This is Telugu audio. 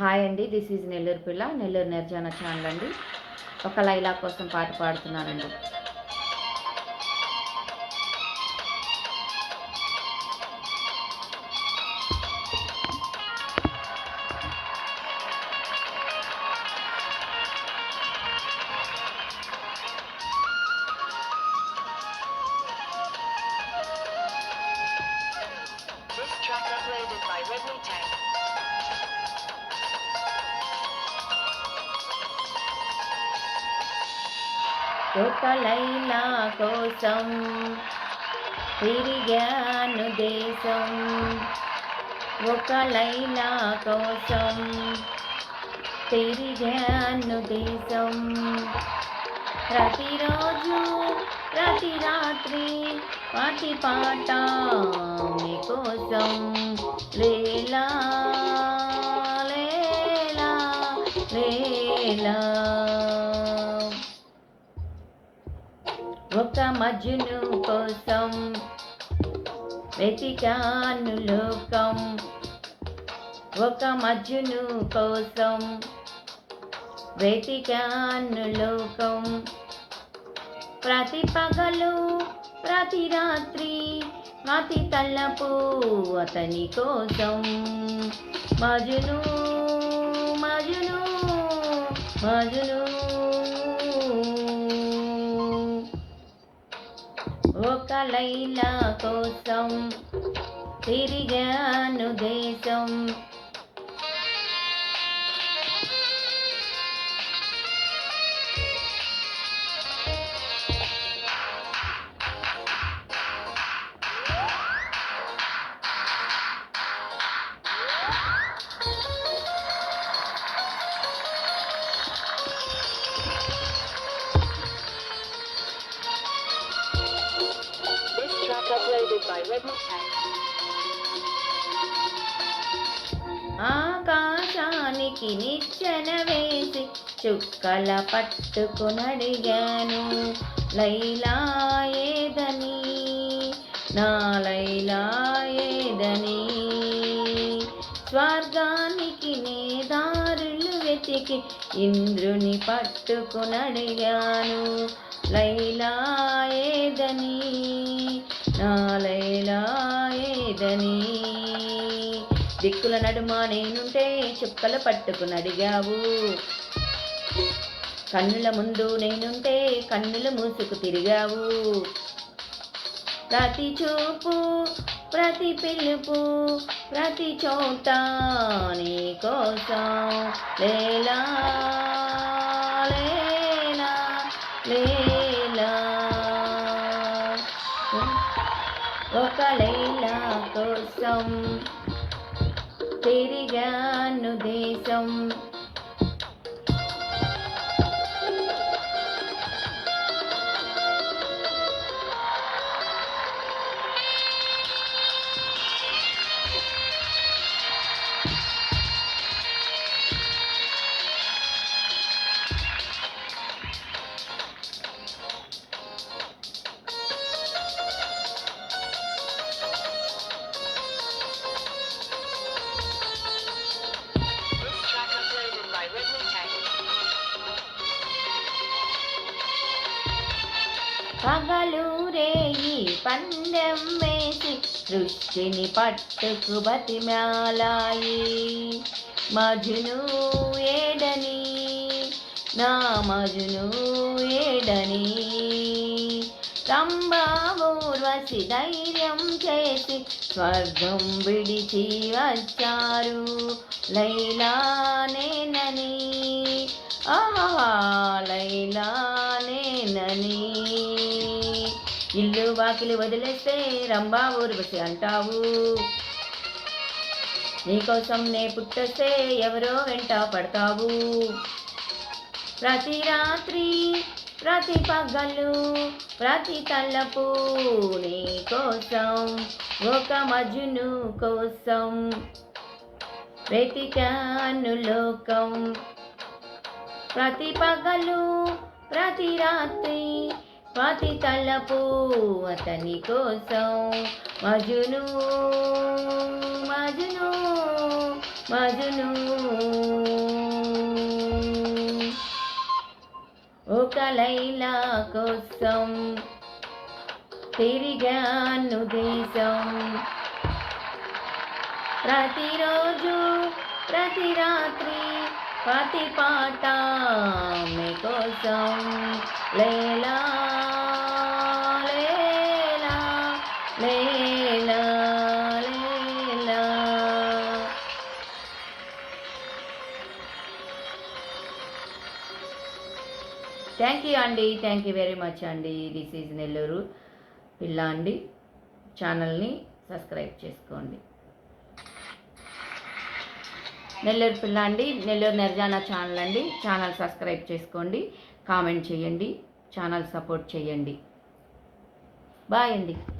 హాయ్ అండి దిస్ ఈజ్ నెల్లూరు పిల్ల నెల్లూరు నిర్జన ఛానల్ అండి. ఒక లైలా కోసం పాట పాడుతున్నానండి ఒక లైలా కోసం తిరిగాను దేశం. ఒక లైలా కోసం తిరిగాను దేశం. ప్రతిరోజు ప్రతి రాత్రి పాటి పాట మీకోసం లేలా లేలా లేలా. ఒక మజ్జును కోసం వెతికాను లోకం ఒక మజ్జును కోసం వెతికాను లోకం ప్రతి పగలు ప్రతి రాత్రి అతి తల్లపు అతని కోసం. మజును మజును మజును ఒక లైలా కోసం తిరిగాను దేశం. ఆకాశానికి నిచ్చెన వేసి చుక్కల పట్టుకునడిగాను లైలా ఏదని? నా లైలా ఏదని? స్వర్గానికి నే దారులు వెతికి ఇంద్రుని పట్టుకునడిగాను లైలా ఏదని? నా దిక్కుల నడుమ నేనుంటే చుక్కలు పట్టుకుని అడిగావు కన్నుల ముందు నేనుంటే కన్నులు మూసుకు తిరిగావు. ప్రతి చూపు ప్రతి పిలుపు ప్రతి చోట నీ కోసం లేలా. ఒక కోసం తిరిగాను దేశం. పగలు రేయి పందెం వేసి సృష్టిని పట్టుకు బతిమాలాయి. మజును ఏడని నా మజును ఏడని. రంభావూర్వశి ధైర్యం చేసి స్వర్గం విడిచి వచ్చారు. లైలానేనని ఆహా లైలానేనని ఇల్లు వాకిలి వదిలేస్తే రంభా బసి అంటావు. నీకోసం నే పుట్టస్తే ఎవరో వెంట పడతావు. ప్రతి రాత్రి ప్రతి పగలు ప్రతి తలపు నీ కోసం ఒక మజును కోసం. వెతికాను లోకం ప్రతి పగలు ప్రతి రాత్రి ప్రతి తలపు అతని కోసం. మజును మజును మజును. ఒక లైలా కోసం తిరిగాను దేశం. ప్రతిరోజు ప్రతి రాత్రి పతి పాట మీకోసం లేలా లేలా లేలా లేలా. థ్యాంక్ యూ అండి థ్యాంక్ యూ వెరీ మచ్ అండి దిస్ ఈజ్ నెల్లూరు పిల్ల అండి ఛానల్ని సబ్స్క్రైబ్ చేసుకోండి. నెల్లూరు పిల్ల అండి. నెల్లూరు నిర్జానా ఛానల్ అండి. ఛానల్ సబ్స్క్రైబ్ చేసుకోండి. కామెంట్ చేయండి. ఛానల్ సపోర్ట్ చేయండి. బాయ్ అండి.